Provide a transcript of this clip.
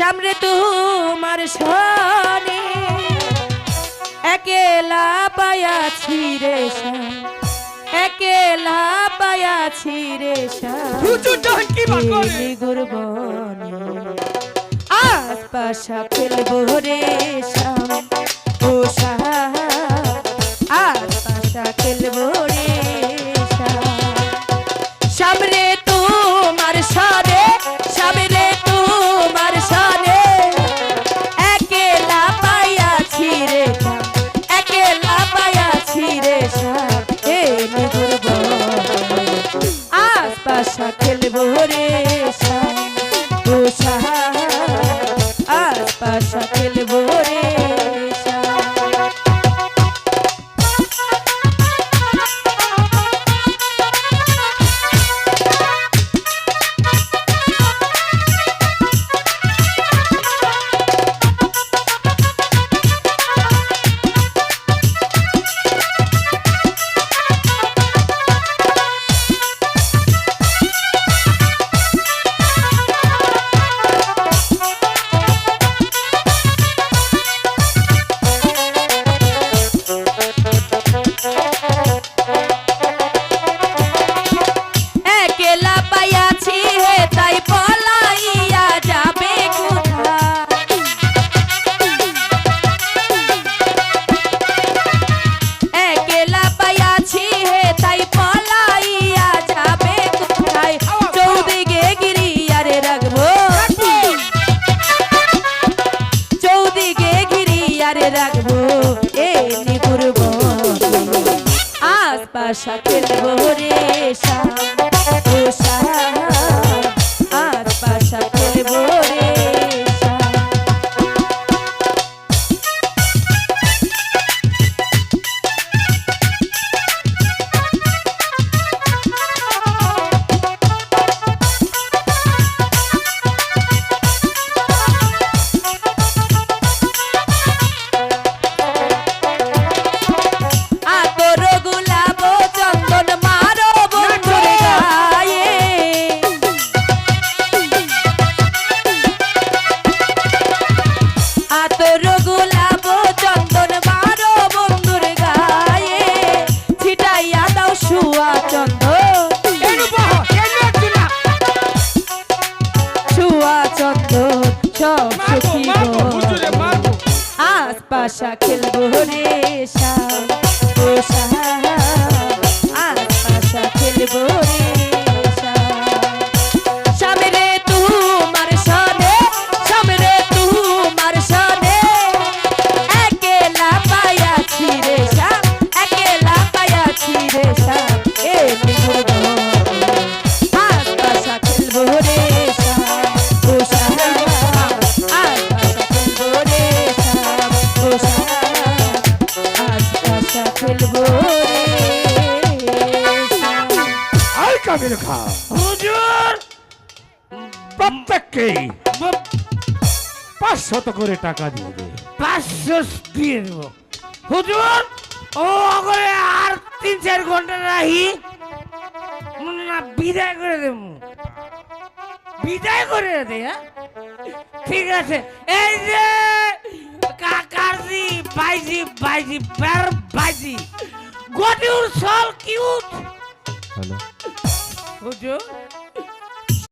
সামনে তোমার সনে একেলা পায়াছি রে শ্যাম একেলা পায়াছি রে শ্যাম হুজুরটা কি বা করে? এলি গুরবনে আশপাশা খেলব রে শ্যাম ও সাহা খেলব রে আশপাশা খেলব খেলব রে শ্যাম চন্দন সব সুখী সখী পাশা খেলব রে শ্যাম খেলব আর কাবির খা। হুজুর! প্রত্যেককে পাঁচশত করে টাকা দিবে পাঁচশো দিয়ে দেবো। হুজুর ও করে আর তিন চার ঘণ্টা রাহি না বিদায় করে দেব। বিদায় করে দে হ্যাঁ? ঠিক আছে। এই যে কাকারজি বাইজি বাইজি বের বাইজি গটিউর সল কিউট। হ্যালো। হুজুর।